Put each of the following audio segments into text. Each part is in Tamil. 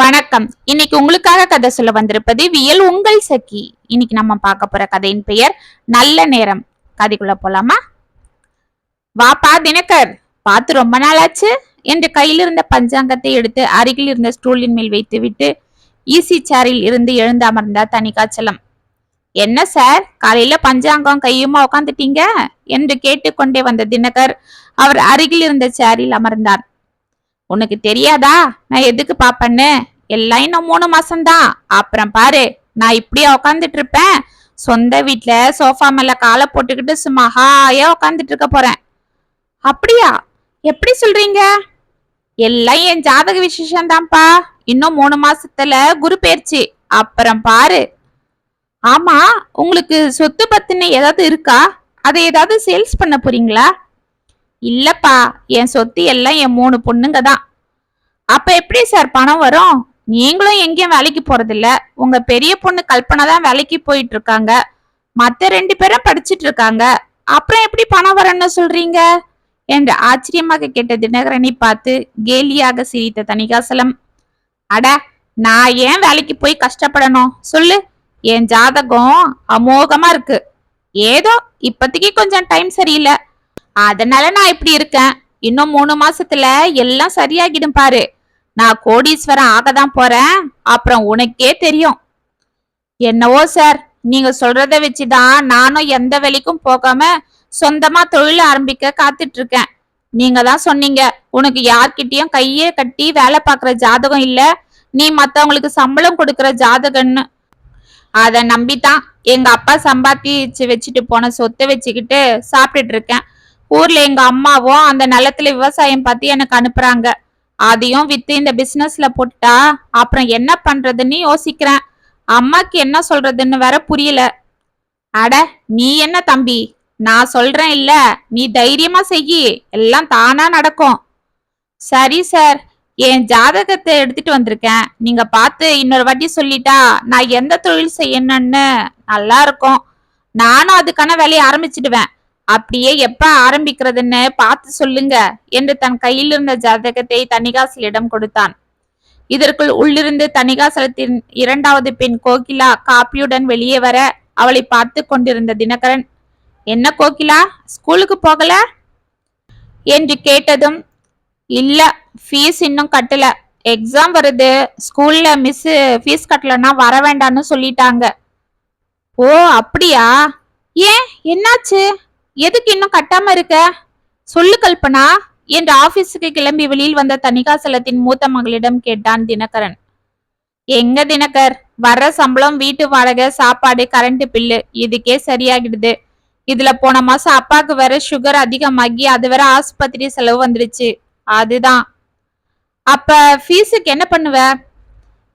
வணக்கம். இன்னைக்கு உங்களுக்காக கதை சொல்ல வந்திருப்பது வியல் உங்கள் சகி இன்னைக்கு நம்ம பார்க்க போற கதையின் பெயர் நல்ல நேரம். கதைக்குள்ள போலாமா? வாப்பா தினகர். பார்த்து ரொம்ப நாளாச்சு. என்று கையில் இருந்த பஞ்சாங்கத்தை எடுத்து அருகில் இருந்த ஸ்டூலின் மேல் வைத்துவிட்டு ஈசி சேரில் இருந்து எழுந்து அமர்ந்தார் தனிகாச்சலம் என்ன சார் காலையில பஞ்சாங்கம் கையுமா உட்காந்துட்டீங்க என்று கேட்டுக்கொண்டே வந்த தினகர் அவர் அருகில் இருந்த சேரில் அமர்ந்தார். உனக்கு தெரியாதா? நான் எதுக்கு பாப்பேன்னு? எல்லாம் இன்னும் மூணு மாசம்தான் அப்புறம் பாரு நான் இப்படியே உக்காந்துட்டு இருப்பேன் சொந்த வீட்டுல சோஃபா மேல காலை போட்டுக்கிட்டு சும்மா ஹாயா உக்காந்துட்டு இருக்க போறேன். அப்படியா? எப்படி சொல்றீங்க? எல்லாம் என் ஜாதக விசேஷம் தான்ப்பா இன்னும் மூணு மாசத்துல குரு பயிற்சி அப்புறம் பாரு. ஆமா உங்களுக்கு சொத்து பத்தின ஏதாவது இருக்கா? அதை ஏதாவது சேல்ஸ் பண்ண போறீங்களா? இல்லப்பா என் சொத்து எல்லாம் என் மூணு பொண்ணுங்க தான் அப்ப எப்படி சார் பணம் வரும்? நீங்களும் எங்கேயும் வேலைக்கு போறதில்ல. உங்க பெரிய பொண்ணு கல்பனா தான் வேலைக்கு போயிட்டு இருக்காங்க மத்த ரெண்டு பேரும் படிச்சிட்டு இருக்காங்க அப்புறம் எப்படி பணம் வரணும்னு சொல்றீங்க? என்று ஆச்சரியமாக கேட்ட தினகரனை பார்த்து கேலியாக சிரித்த தணிகாசலம். அட நான் ஏன் வேலைக்கு போய் கஷ்டப்படணும்? சொல்லு. என் ஜாதகம் அமோகமா இருக்கு. ஏதோ இப்பத்திக்கு கொஞ்சம் டைம் சரியில்லை. அதனால நான் இப்படி இருக்கேன். இன்னும் மூணு மாசத்துல எல்லாம் சரியாகிடும் பாரு. நான் கோடீஸ்வரன் ஆக தான் போறேன். அப்புறம் உனக்கே தெரியும். என்னவோ சார் நீங்க சொல்றத வச்சுதான் நானும் எந்த வேலைக்கும் போகாம சொந்தமா தொழில் ஆரம்பிக்க காத்துட்டு இருக்கேன் நீங்க தான் சொன்னீங்க உனக்கு யார்கிட்டயும் கையே கட்டி வேலை பார்க்குற ஜாதகம் இல்ல. நீ மத்தவங்களுக்கு சம்பளம் கொடுக்கற ஜாதகம்னு அதை நம்பித்தான் எங்க அப்பா சம்பாதிச்சு வச்சுட்டு போன சொத்தை வச்சுக்கிட்டு சாப்பிட்டுட்டு இருக்கேன் ஊர்ல எங்க அம்மாவும் அந்த நிலத்துல விவசாயம் பார்த்து எனக்கு அனுப்புறாங்க. அதையும் வித்து இந்த பிசினஸ்ல போட்டுட்டா அப்புறம் என்ன பண்றதுன்னு யோசிக்கிறேன். அம்மாக்கு என்ன சொல்றதுன்னு வேற புரியல. அட நீ என்ன தம்பி? நான் சொல்றேன் இல்ல நீ தைரியமா செய்யி. எல்லாம் தானா நடக்கும். சரி சார் என் ஜாதகத்தை எடுத்துட்டு வந்திருக்கேன். நீங்க பார்த்து இன்னொரு வாட்டி சொல்லிட்டா நான் எந்த தொழில் செய்யணும்னு நல்லா இருக்கும். நானும் அதுக்கான வேலையை ஆரம்பிச்சிடுவேன். அப்படியே எப்ப ஆரம்பிக்கிறதுன்னு பார்த்து சொல்லுங்க என்று தன் கையில் இருந்த ஜாதகத்தை தணிகாசலிடம் கொடுத்தான். இதற்குள் உள்ளிருந்து தணிகாசலத்தின் இரண்டாவது பெண் கோகிலா காப்பியுடன் வெளியே வர அவளை பார்த்து கொண்டிருந்த தினகரன் என்ன கோகிலா ஸ்கூலுக்கு போகல? என்று கேட்டதும் இல்ல ஃபீஸ் இன்னும் கட்டல. எக்ஸாம் வருது. ஸ்கூல்ல மிஸ் ஃபீஸ் கட்டலன்னா வர வேண்டாம்னு சொல்லிட்டாங்க. ஓ அப்படியா? ஏன்? என்னாச்சு? எதுக்கு இன்னும் கட்டாம இருக்க? சொல்லு கல்பனா என்று ஆபீஸுக்கு கிளம்பி வெளியில் வந்த தணிகாசலத்தின் மூத்த மகளிடம் கேட்டான் தினகரன். எங்க தினகர்? வர்ற சம்பளம் வீட்டு வாடகை சாப்பாடு கரண்ட் பில்லு இதுக்கே சரியாகிடுது. இதுல போன மாசம் அப்பாக்கு வேற சுகர் அதிகமாகி அது வேற ஆஸ்பத்திரி செலவு வந்துடுச்சு. அதுதான். அப்ப ஃபீஸுக்கு என்ன பண்ணுவ?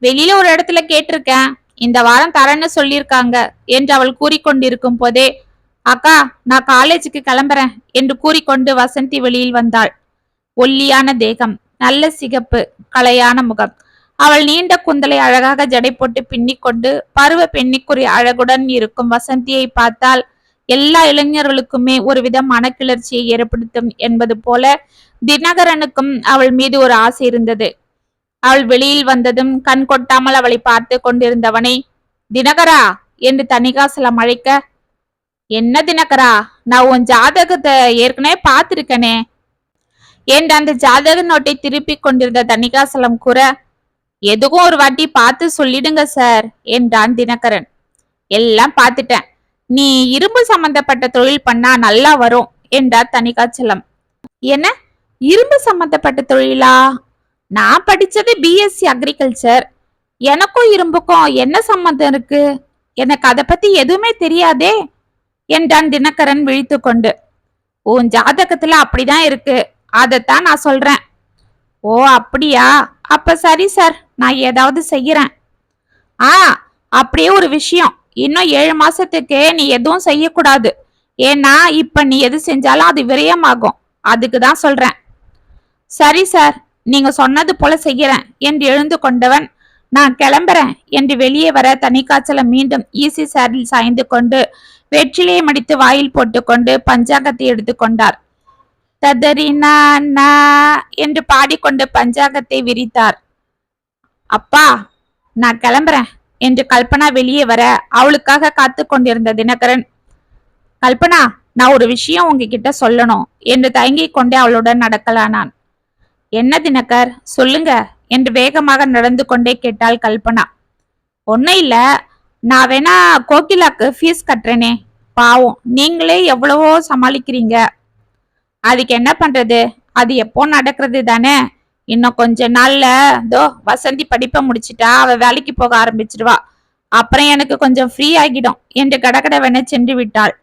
வெளியில ஒரு இடத்துல கேட்டிருக்கேன். இந்த வாரம் தரேன்னு சொல்லியிருக்காங்க என்று அவள் கூறிக்கொண்டிருக்கும் போதே அக்கா நான் காலேஜுக்கு கிளம்புறேன் என்று கூறிக்கொண்டு வசந்தி வெளியில் வந்தாள். ஒல்லியான தேகம் நல்ல சிகப்பு கலையான முகம். அவள் நீண்ட குந்தலை அழகாக ஜடை போட்டு பின்னிக்கொண்டு பருவ பெண்ணிக்குரிய அழகுடன் இருக்கும் வசந்தியை பார்த்தால் எல்லா இளைஞர்களுக்குமே ஒருவித மனக்கிளர்ச்சியை ஏற்படுத்தும் என்பது போல தினகரனுக்கும் அவள் மீது ஒரு ஆசை இருந்தது. அவள் வெளியில் வந்ததும் கண் கொட்டாமல் அவளை பார்த்து கொண்டிருந்தவனை தினகரா என்று தணிகாசலம் அழைக்க என்ன தினகரா? நான் உன் ஜாதகத்தை ஏற்கனவே பார்த்துருக்கனே. என்று அந்த ஜாதக நோட்டை திருப்பி கொண்டிருந்த தணிகாசலம் கூற எதுக்கும் ஒரு வாட்டி பார்த்து சொல்லிடுங்க சார் என்றான் தினகரன். எல்லாம் பார்த்துட்டேன். நீ இரும்பு சம்பந்தப்பட்ட தொழில் பண்ணா நல்லா வரும் என்றார் தணிகாச்சலம். என்ன? இரும்பு சம்பந்தப்பட்ட தொழிலா? நான் படிச்சது பிஎஸ்சி அக்ரிகல்ச்சர் எனக்கும் இரும்புக்கும் என்ன சம்மந்தம் இருக்கு? எனக்கு அதை பத்தி எதுவுமே தெரியாதே. என்றான் தினகரன் விழித்து கொண்டு. உன் ஜாதகத்துல அப்படிதான் இருக்கு. அதைத்தான் நான் சொல்றேன். ஓ அப்படியா? அப்ப சரி சார். நான் ஏதாவது செய்யறேன். ஆ அப்படியே ஒரு விஷயம். இன்னும் ஏழு மாசத்துக்கு நீ எதுவும் செய்யக்கூடாது. ஏன்னா இப்ப நீ எது செஞ்சாலும் அது விரயமாகும். அதுக்கு தான் சொல்றேன். சரி சார். நீங்க சொன்னது போல செய்யறேன் என்று எழுந்து கொண்டவன் நான் கிளம்புறேன் என்று வெளியே வர தனிக்காய்ச்சலை மீண்டும் ஈசி சேரில் சாய்ந்து கொண்டு வெற்றிலையை மடித்து வாயில் போட்டுக்கொண்டு பஞ்சாங்கத்தை எடுத்துக்கொண்டார் ததறினா என்று பாடிக்கொண்டு பஞ்சாங்கத்தை விரித்தார். அப்பா நான் கிளம்புறேன் என்று கல்பனா வெளியே வர அவளுக்காக காத்து கொண்டிருந்த தினகரன் கல்பனா நான் ஒரு விஷயம் உங்ககிட்ட சொல்லணும் என்று தயங்கிக் கொண்டே அவளுடன் நடக்கலானான். என்ன தினகர்? சொல்லுங்க என்று வேகமாக நடந்து கொண்டே கேட்டாள் கல்பனா. ஒன்னும் இல்ல. நான் வேணா கோகிலாக்கு ஃபீஸ் கட்டுறேனே. பாவம். நீங்களே எவ்வளவோ சமாளிக்கிறீங்க. அதுக்கு என்ன பண்றது? அது எப்போ நடக்கிறது தானே? இன்னும் கொஞ்ச நாள்ல தோ வசந்தி படிப்பை முடிச்சிட்டா அவ வேலைக்கு போக ஆரம்பிச்சிடுவா அப்புறம் எனக்கு கொஞ்சம் ஃப்ரீ ஆகிடும் என்று கடகடவென சென்று விட்டாள்.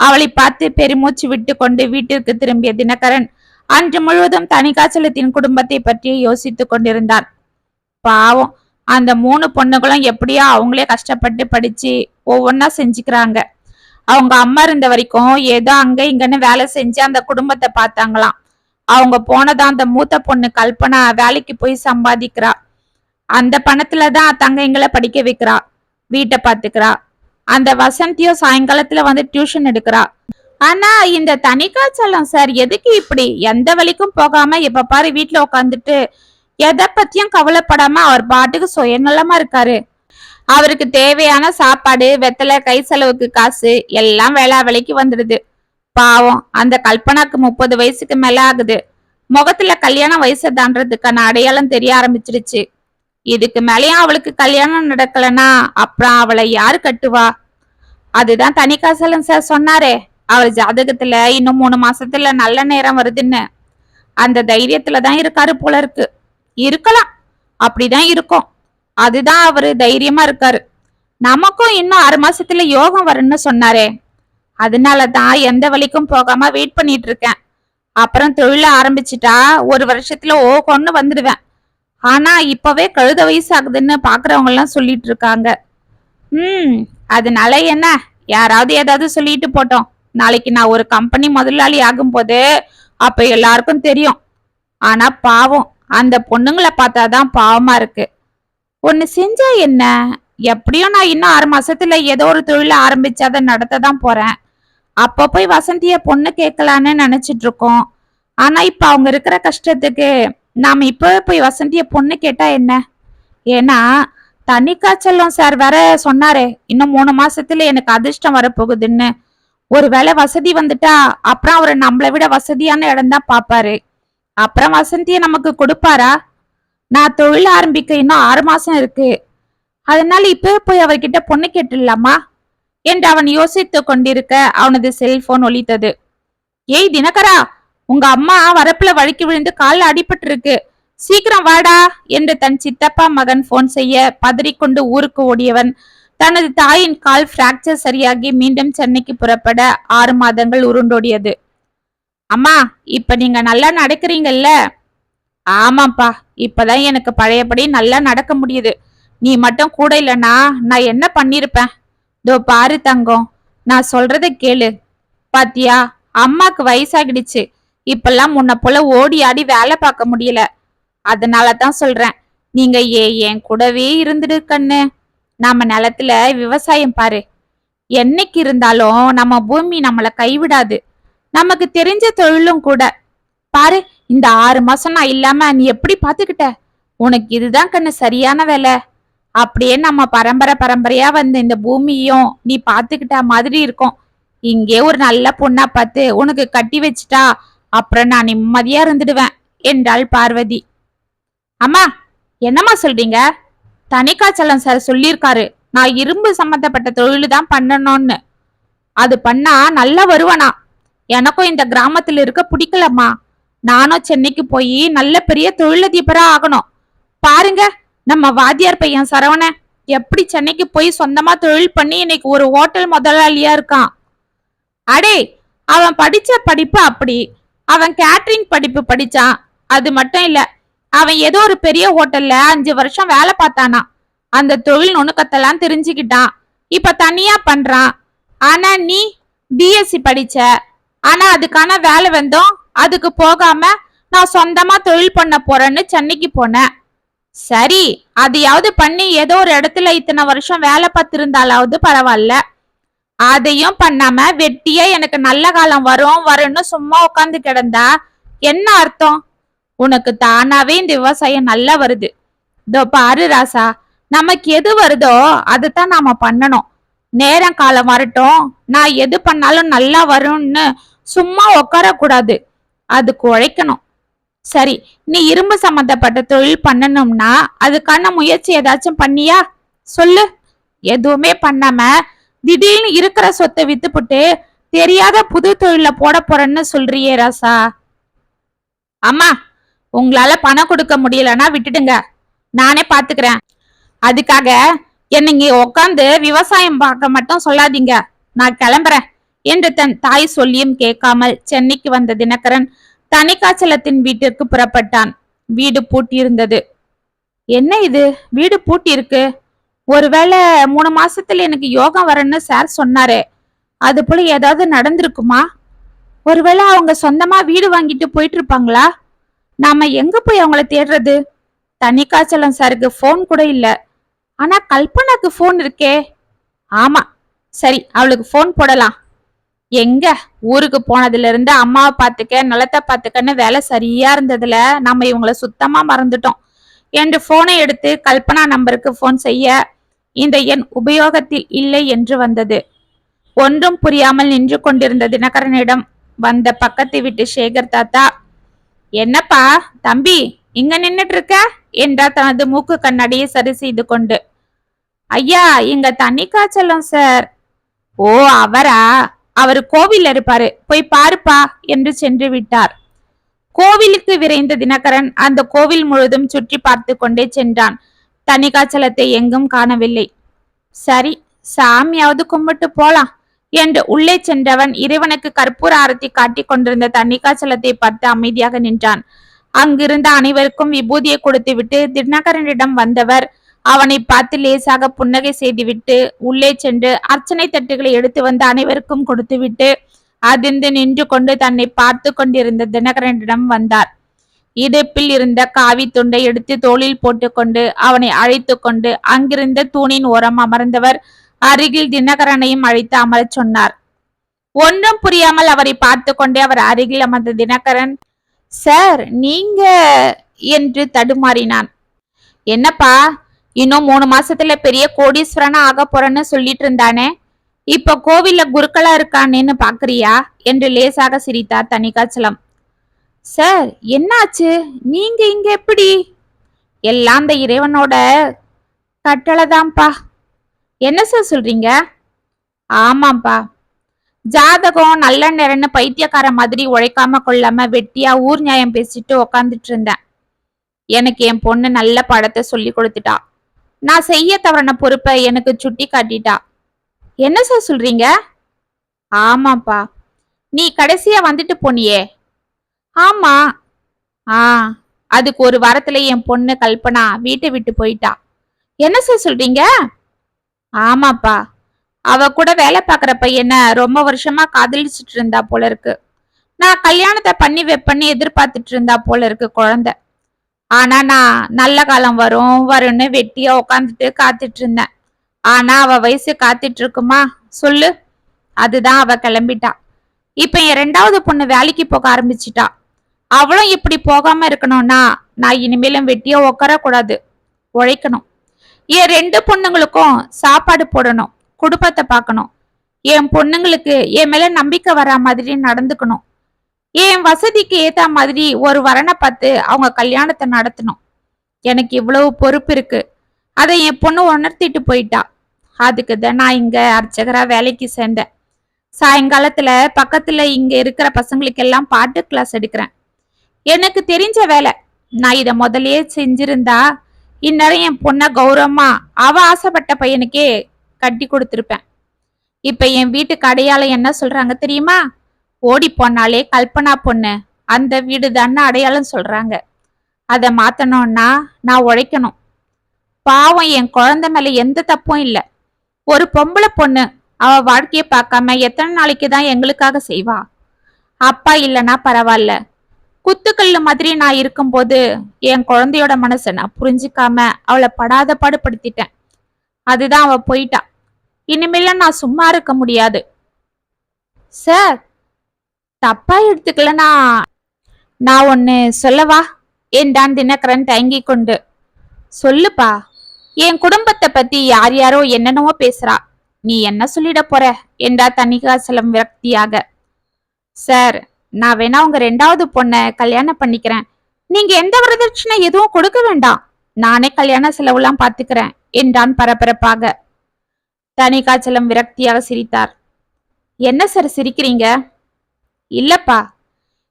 அவளை பார்த்து பெருமூச்சு விட்டு கொண்டு வீட்டிற்கு திரும்பிய தினகரன் அன்று முழுவதும் தனிகாசலத்தின் குடும்பத்தை பற்றி யோசித்து கொண்டிருந்தான். பாவம் அந்த மூணு பொண்ணுகளும் எப்படியோ அவங்களே கஷ்டப்பட்டு படிச்சு ஒவ்வொன்னா செஞ்சுக்கிறாங்க. அவங்க அம்மா இருந்த வரைக்கும் ஏதோ அங்க இங்கன்னு வேலை செஞ்சு அந்த குடும்பத்தை பார்த்தாங்களாம். அவங்க போனதா அந்த மூத்த பொண்ணு கல்பனா வேலைக்கு போய் சம்பாதிக்கிறா. அந்த பணத்துல தான் தங்கைங்களை படிக்க வைக்கிறா வீட்டை பாத்துக்கிறா அந்த வசந்தியும் சாயங்காலத்துல வந்து டியூஷன் எடுக்கிறா. ஆனா இந்த தனிக்காச்சலம் சார் எதுக்கு இப்படி? எந்த வழிக்கும் போகாம இப்ப பாரு வீட்டுல உட்காந்துட்டு எதை பத்தியும் கவலைப்படாம அவர் பாட்டுக்கு சுயநலமா இருக்காரு. அவருக்கு தேவையான சாப்பாடு வெத்தலை கை செலவுக்கு காசு எல்லாம் வேளா வேலைக்கு வந்துடுது. பாவம் அந்த கல்பனாக்கு முப்பது வயசுக்கு மேல ஆகுது. முகத்துல கல்யாண வயசை தாண்டதுக்கான அடையாளம் தெரிய ஆரம்பிச்சிருச்சு. இதுக்கு மேலேயும் அவளுக்கு கல்யாணம் நடக்கலனா அப்புறம் அவளை யாரு கட்டுவா? அதுதான் தனிக்காசலன் சார் சொன்னாரே. அவர் ஜாதகத்துல இன்னும் மூணு மாசத்துல நல்ல நேரம் வருதுன்னு. அந்த தைரியத்துல தான் இருக்காரு போல இருக்கு. இருக்கலாம். அப்படிதான் இருக்கும். அதுதான் அவரு தைரியமா இருக்காரு. நமக்கும் இன்னும் ஆறு மாசத்துல யோகம் வரும்னு சொன்னாரே. அதனால தான் எந்த வழிக்கும் போகாம வெயிட் பண்ணிட்டு இருக்கேன். அப்புறம் தொழில ஆரம்பிச்சிட்டா ஒரு வருஷத்துல ஓகோன்னு வந்துடுவேன். ஆனா இப்பவே கழுத வயசு ஆகுதுன்னு பாக்குறவங்க எல்லாம் சொல்லிட்டு இருக்காங்க. ம் அதனால என்ன? யாராவது ஏதாவது சொல்லிட்டு போட்டோம். நாளைக்கு நான் ஒரு கம்பெனி முதலாளி ஆகும்போது அப்ப எல்லாருக்கும் தெரியும். ஆனா பாவம் அந்த பொண்ணுங்களை பார்த்தாதான் பாவமா இருக்கு. ஒன்னு செஞ்சா என்ன? எப்படியும் நான் இன்னும் ஆறு மாசத்துல ஏதோ ஒரு தொழில ஆரம்பிச்சு அதை நடத்த தான் போறேன். அப்ப போய் வசந்திய பொண்ணு கேட்கலான்னு நினைச்சிட்டு இருக்கோம் ஆனா இப்ப அவங்க இருக்கிற கஷ்டத்துக்கு நாம இப்பவே போய் வசந்திய பொண்ணு கேட்டா என்ன? ஏன்னா தண்ணி காய்ச்சலும் சார் வேற சொன்னாரே இன்னும் மூணு மாசத்துல எனக்கு அதிர்ஷ்டம் வரப்போகுதுன்னு. ஒருவேளை வசதி வந்துட்டா அப்புறம் அவர் நம்மளை விட வசதியான இடம் தான் பாப்பாரு அப்புறம் வசந்தியை நமக்கு கொடுப்பாரா? நான் தொழில் ஆரம்பிக்க இன்னும் ஆறு மாசம் இருக்கு. அதனால இப்பவே போய் அவர்கிட்ட பொண்ணு கேட்டுடலாமா? என்று அவன் யோசித்து கொண்டிருக்க அவனது செல்போன் ஒலித்தது. ஏய் தினகரா உங்க அம்மா வரப்புல வழுக்கி விழுந்து காலில் அடிபட்டு இருக்கு சீக்கிரம் வாடா என்று தன் சித்தப்பா மகன் போன் செய்ய பதறிக்கொண்டு ஊருக்கு ஓடியவன் தனது தாயின் கால் பிராக்சர் சரியாகி மீண்டும் சென்னைக்கு புறப்பட ஆறு மாதங்கள் உருண்டோடியது. அம்மா இப்ப நீங்க நல்லா நடக்கிறீங்கல்ல? ஆமாப்பா இப்பதான் எனக்கு பழையபடி நல்லா நடக்க முடியுது. நீ மட்டும் கூட இல்லைனா நான் என்ன பண்ணிருப்பேன்? தோ பாரு தங்கம் நான் சொல்றத கேளு. பாத்தியா அம்மாக்கு வயசாகிடுச்சு. இப்பெல்லாம் முன்ன போல ஓடி ஆடி வேலை பார்க்க முடியல. அதனால தான் சொல்றேன் நீங்க ஏன் என் கூடவே இருந்துடு கண்ணு. நாம நிலத்துல விவசாயம் பாரு. என்னைக்கு இருந்தாலும் நம்ம பூமி நம்மள கைவிடாது. நமக்கு தெரிஞ்ச தொழிலும் கூட. பாரு இந்த ஆறு மாசம் நான் இல்லாம நீ எப்படி பாத்துக்கிட்ட? உனக்கு இதுதான் கண்ணு சரியான வேலை. அப்படியே நம்ம பரம்பரை பரம்பரையா வந்த இந்த பூமியும் நீ பாத்துக்கிட்ட மாதிரி இருக்கும். இங்கே ஒரு நல்ல பொண்ணா பார்த்து உனக்கு கட்டி வச்சிட்டா அப்புறம் நான் நிம்மதியா இருந்துடுவேன் என்றாள் பார்வதி. அம்மா என்னம்மா சொல்றீங்க? தனிக்காச்சலம் சார் சொல்லியிருக்காரு. நான் இரும்பு சம்பந்தப்பட்ட தொழில் தான் பண்ணணும்னு. அது பண்ணா நல்லா வருவனா? எனக்கும் இந்த கிராமத்துல இருக்க பிடிக்கலம்மா. நானும் சென்னைக்கு போய் நல்ல பெரிய தொழிலதிபரா ஆகணும். பாருங்க நம்ம வாத்தியார் பையன் சரவண எப்படி சென்னைக்கு போய் சொந்தமா தொழில் பண்ணி இன்னைக்கு ஒரு ஹோட்டல் முதலாளியா இருக்கான். அடே அவன் படிச்ச படிப்பு அப்படி. அவன் கேட்ரிங் படிப்பு படிச்சான். அது மட்டும் இல்லை அவன் ஏதோ ஒரு பெரிய ஹோட்டல்ல அஞ்சு வருஷம் வேலை பார்த்தானா. அந்த தொழில் நுணுக்கத்தெல்லாம் தெரிஞ்சுக்கிட்டான். இப்ப தனியா பண்றான். ஆனா நீ பிஎஸ்சி படிச்ச. ஆனா அதுக்கான வேலை வந்தோம். அதுக்கு போகாம நான் சொந்தமா தொழில் பண்ண போறேன்னு சென்னைக்கு போனேன். சரி அதையாவது பண்ணி ஏதோ ஒரு இடத்துல இத்தனை வருஷம் வேலை பார்த்திருந்தாலாவது பரவாயில்ல. அதையும் பண்ணாம வெட்டியே எனக்கு நல்ல காலம் வரும் வரும்னு சும்மா உட்காந்து கிடந்தா என்ன அர்த்தம்? உனக்கு தானாவே இந்த விவசாயம் நல்லா வருது. இதோ பாரு ராசா நமக்கு எது வருதோ அதைத்தான் நாம பண்ணணும். நேரம் காலம் வரட்டும். நான் எது பண்ணாலும் நல்லா வரும்னு சும்மா உட்காரக்கூடாது. அதுக்கு உழைக்கணும் சரி நீ இரும்பு சம்மந்தப்பட்ட தொழில் பண்ணணும்னா அதுக்கான முயற்சி ஏதாச்சும் பண்ணியா? சொல்லு. எதுவுமே பண்ணாம திடீர்னு இருக்கிற சொத்தை வித்துப்புட்டு தெரியாத புது தொழில போட போறேன்னு சொல்றியே ராசா. அம்மா உங்களால பணம் கொடுக்க முடியலன்னா விட்டுடுங்க. நானே பாத்துக்கிறேன். அதுக்காக என்னைங்க உக்காந்து உட்காந்து விவசாயம் பார்க்க மட்டும் சொல்லாதீங்க. நான் கிளம்புறேன். என்று தன் தாய் சொல்லியும் கேட்காமல் சென்னைக்கு வந்த தினகரன் தனிக்காச்சலத்தின் வீட்டிற்கு புறப்பட்டான். வீடு பூட்டியிருந்தது. என்ன இது? வீடு பூட்டி இருக்கு ஒருவேளை மூணு மாசத்துல எனக்கு யோகம் வரேன்னு சார் சொன்னாரு. அது போல ஏதாவது நடந்திருக்குமா? ஒருவேளை அவங்க சொந்தமா வீடு வாங்கிட்டு போயிட்டு இருப்பாங்களா நாம எங்க போய் அவங்கள தேடுறது? தனிக்காச்சலம் சாருக்கு ஃபோன் கூட இல்ல. ஆனா கல்பனாக்கு ஃபோன் இருக்கே. ஆமா. சரி அவளுக்கு ஃபோன் போடலாம். எங்க? ஊருக்கு போனதுல இருந்து அம்மாவை பாத்துக்க நிலத்தை பாத்துக்கன்னு வேலை சரியா இருந்ததுல நம்ம இவங்களை சுத்தமா மறந்துட்டோம். என்று போனை எடுத்து கல்பனா நம்பருக்கு ஃபோன் செய்ய இந்த எண் உபயோகத்தில் இல்லை என்று வந்தது. ஒன்றும் புரியாமல் நின்று கொண்டிருந்த தினகரனிடம் வந்த பக்கத்தை விட்டு சேகர் தாத்தா என்னப்பா தம்பி இங்க நின்னுட்டு இருக்க என்றா தனது மூக்கு கண்ணாடியை சரி செய்து கொண்டு. ஐயா இங்க தண்ணி காய்ச்சலும் சார். ஓ அவரா? அவர் கோவில் இருப்பாரு. போய் பாருப்பா என்று சென்று விட்டார். கோவிலுக்கு விரைந்த தினகரன் அந்த கோவில் முழுதும் சுற்றி பார்த்து கொண்டே சென்றான். தனிக்காச்சலத்தை எங்கும் காணவில்லை. சரி சாமியாவது கும்பிட்டு போலாம். என்று உள்ளே சென்றவன் இறைவனுக்கு கற்பூர ஆரத்தி காட்டிக் கொண்டிருந்த தன்னிக்காச்சலத்தை பார்த்து அமைதியாக நின்றான். அங்கிருந்த அனைவருக்கும் விபூதியை கொடுத்துவிட்டு தினகரனிடம் வந்தவர் அவனை பார்த்து லேசாக புன்னகை செய்துவிட்டு உள்ளே சென்று அர்ச்சனை தட்டுகளை எடுத்து வந்து அனைவருக்கும் கொடுத்துவிட்டு அதிர்ந்து நின்று கொண்டு தன்னை பார்த்து கொண்டிருந்த தினகரனிடம் வந்தார். இடுப்பில் இருந்த காவி துண்டை எடுத்து தோளில் போட்டுக்கொண்டு அவனை அழைத்து கொண்டு அங்கிருந்த தூணின் ஓரம் அமர்ந்தவர் அருகில் தினகரனையும் அழைத்து அமரச் சொன்னார். ஒன்றும் புரியாமல் அவரை பார்த்து கொண்டே அவர் அருகில் அமர்ந்த தினகரன் சார் நீங்க என்று தடுமாறினான். என்னப்பா இன்னும் மூணு மாசத்துல பெரிய கோடீஸ்வரனா ஆக போறேன்னு சொல்லிட்டு இருந்தானே? இப்ப கோவில்ல குருக்களா இருக்கானேன்னு பாக்குறியா? என்று லேசாக சிரித்தார் தனிகாச்சலம் சார் என்னாச்சு? நீங்க இங்க எப்படி? எல்லாம் அந்த இறைவனோட கட்டளைதான்ப்பா. என்ன சார் சொல்றீங்க? ஆமாம்ப்பா ஜாதகம் நல்ல நேரம்னு பைத்தியக்கார மாதிரி உழைக்காம கொள்ளாம வெட்டியா ஊர் நியாயம் பேசிட்டு உக்காந்துட்டு இருந்தேன். எனக்கு என் பொண்ணு நல்ல படத்தை சொல்லி கொடுத்துட்டா. நான் செய்ய தவறின பொறுப்பை எனக்கு சுட்டி காட்டிட்டா. என்ன சார் சொல்றீங்க? ஆமாப்பா நீ கடைசியா வந்துட்டு போனியே. ஆமா. ஆ அதுக்கு ஒரு வாரத்துல என் பொண்ணு கல்பனா வீட்டை விட்டு போயிட்டா. என்ன சார் சொல்றீங்க? ஆமாப்பா. அவ கூட வேலை பார்க்குற பையனை ரொம்ப வருஷமா காதலிச்சுட்டு இருந்தா போல இருக்கு. நான் கல்யாணத்தை பண்ணி வைப்பேன்னு எதிர்பார்த்துட்டு இருந்தா போல இருக்கு குழந்தை. ஆனா நான் நல்ல காலம் வரும் வரும்னு வெட்டியா உட்காந்துட்டு காத்துட்டு இருந்தேன். ஆனா அவ வயசு காத்துட்டு இருக்குமா? சொல்லு. அதுதான் அவ கிளம்பிட்டா. இப்ப என் ரெண்டாவது பொண்ணு வேலைக்கு போக ஆரம்பிச்சிட்டா. அவளும் இப்படி போகாம இருக்கணும்னா நான் இனிமேலும் வெட்டியா உட்காரக்கூடாது. உழைக்கணும். என் ரெண்டு பொண்ணுங்களுக்கும் சாப்பாடு போடணும் குடும்பத்தை பார்க்கணும். என் பொண்ணுங்களுக்கு என் மேல நம்பிக்கை வரா மாதிரி நடந்துக்கணும். என் வசதிக்கு ஏத்த மாதிரி ஒரு வரனை பார்த்து அவங்க கல்யாணத்தை நடத்தணும். எனக்கு இவ்வளவு பொறுப்பு இருக்கு. அதை என் பொண்ணு உணர்த்திட்டு போயிட்டா. அதுக்கு தான் நான் இங்க அர்ச்சகரா வேலைக்கு சேர்ந்தேன். சாயங்காலத்துல பக்கத்துல இங்க இருக்கிற பசங்களுக்கெல்லாம் பாட்டு கிளாஸ் எடுக்கிறேன். எனக்கு தெரிஞ்ச வேலை. நான் இதை முதலே செஞ்சிருந்தா இந்நேரம் என் பொண்ண கௌரவமா அவ ஆசைப்பட்ட பையனுக்கே கட்டி கொடுத்துருப்பேன். இப்ப என் வீட்டுக்கு அடையாளம் என்ன சொல்றாங்க தெரியுமா? ஓடி போனாலே கல்பனா பொண்ணு அந்த வீடு தானே அடையாளம் சொல்றாங்க. அதை மாத்தணும்னா நான் உழைக்கணும். பாவம் என் குழந்தை மேல எந்த தப்பும் இல்லை. ஒரு பொம்பளை பொண்ணு அவ வாழ்க்கையை பார்க்காம எத்தனை நாளைக்கு தான் எங்களுக்காக செய்வா? அப்பா இல்லைன்னா பரவாயில்ல. குத்துக்கல்லு மாதிரி நான் இருக்கும்போது என் குழந்தையோட மனசை நான் புரிஞ்சிக்காம அவளை படாத பாடுபடுத்திட்டேன். அதுதான் அவ போயிட்டா. இனிமேல நான் சும்மா இருக்க முடியாது. சார் தப்பா எடுத்துக்கலனா நான் ஒன்னு சொல்லவா? என்றான் தினகரன் தயங்கி கொண்டு. சொல்லுப்பா என் குடும்பத்தை பத்தி யார் யாரோ என்னென்னவோ பேசுறா. நீ என்ன சொல்லிட போற? என்றா தணிகாசலம் விரக்தியாக. சார் நான் வேணா உங்க ரெண்டாவது பொண்ணை கல்யாணம் பண்ணிக்கிறேன். நீங்க எந்த வரதட்சணை எதுவும் கொடுக்க வேண்டாம். நானே கல்யாண செலவுலாம் பாத்துக்கிறேன் என்றான் பரபரப்பாக. தணிகாச்சலம் விரக்தியாக சிரித்தார். என்ன சார் சிரிக்கிறீங்க? இல்லப்பா.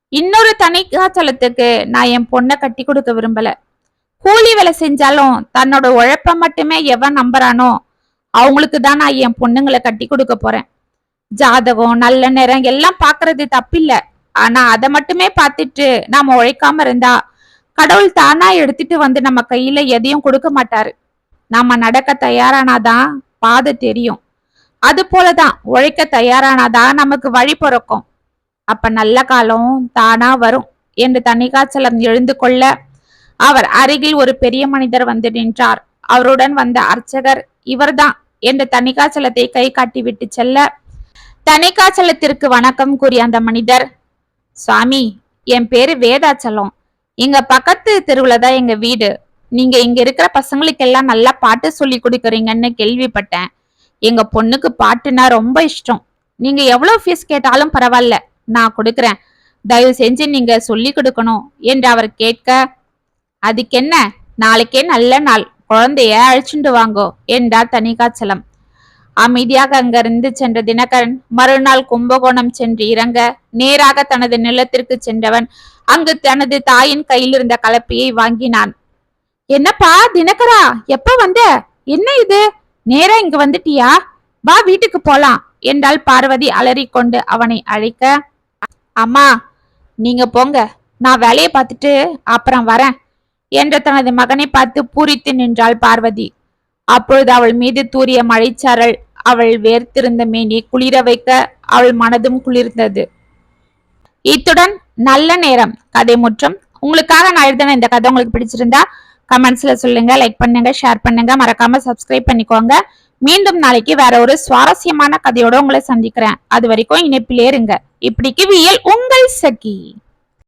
இன்னொரு தணிகாச்சலத்துக்கு நான் என் பொண்ணை கட்டி கொடுக்க விரும்பல. கூலி வேலை செஞ்சாலும் தன்னோட உழைப்ப மட்டுமே எவன் நம்புறானோ அவங்களுக்கு தான் நான் என் பொண்ணுங்களை கட்டி கொடுக்க போறேன். ஜாதகம் நல்ல நேரம் எல்லாம் பாக்குறது தப்பில்லை. ஆனா அதை மட்டுமே பார்த்துட்டு நாம உழைக்காம இருந்தா கடவுள் தானா எடுத்துட்டு வந்து நம்ம கையில எதையும் கொடுக்க மாட்டாரு. நாம நடக்க தயாரானாதான் பாதை தெரியும். அது போலதான் உழைக்க தயாரானாதான் நமக்கு வழி பிறக்கும். அப்ப நல்ல காலம் தானா வரும் என்று தணிகாச்சலம் எழுந்து கொள்ள அவர் அருகில் ஒரு பெரிய மனிதர் வந்து நின்றார். அவருடன் வந்த அர்ச்சகர் இவர்தான் என்று தணிகாச்சலத்தை கை காட்டி விட்டு செல்ல தணிகாச்சலத்திற்கு வணக்கம் கூறிய அந்த மனிதர் சுவாமி என் பேரு வேதாச்சலம். எங்க பக்கத்து தெருவுல தான் எங்க வீடு. நீங்க இங்க இருக்கிற பசங்களுக்கெல்லாம் நல்லா பாட்டு சொல்லி கொடுக்குறீங்கன்னு கேள்விப்பட்டேன். எங்க பொண்ணுக்கு பாட்டுனா ரொம்ப இஷ்டம். நீங்க எவ்வளவு ஃபீஸ் கேட்டாலும் பரவாயில்ல நான் கொடுக்குறேன். தயவு செஞ்சு நீங்க சொல்லி கொடுக்கணும் என்று அவர் கேட்க அதுக்கென்ன? நாளைக்கே நல்ல நாள். குழந்தைய அழைச்சிட்டு வாங்கோ என்றார் தணிகாச்சலம். அமைதியாக அங்கிருந்து சென்ற தினகரன் மறுநாள் கும்பகோணம் சென்று இறங்க நேராக தனது நிலத்திற்கு சென்றவன் அங்கு தனது தாயின் கையில் இருந்த கலப்பையை வாங்கினான். என்னப்பா தினகரா எப்ப வந்த? என்ன இது? நேரா இங்க வந்துட்டியா? வா வீட்டுக்கு போலாம் என்றால் பார்வதி அலறிக்கொண்டு அவனை அழைக்க. அம்மா நீங்க போங்க நான் வேலையை பார்த்துட்டு அப்புறம் வரேன் என்று தனது மகனை பார்த்து பூரித்து நின்றாள் பார்வதி. அப்பொழுது அவள் மீது தூரிய மழைச்சாரல் அவள் வேர்த்திருந்த மேனி குளிர வைக்க அவள் மனதும் குளிர்ந்தது. இத்துடன் நல்ல நேரம் கதை முற்றம். உங்களுக்காக நான் எழுதின இந்த கதை உங்களுக்கு பிடிச்சிருந்தா கமெண்ட்ஸ்ல சொல்லுங்க லைக் பண்ணுங்க ஷேர் பண்ணுங்க. மறக்காம சப்ஸ்கிரைப் பண்ணிக்கோங்க. மீண்டும் நாளைக்கு வேற ஒரு சுவாரஸ்யமான கதையோட உங்களை சந்திக்கிறேன். அது வரைக்கும் இணைப்பிலே இருங்க. இப்படிக்கு வியல் உங்கள் சகி.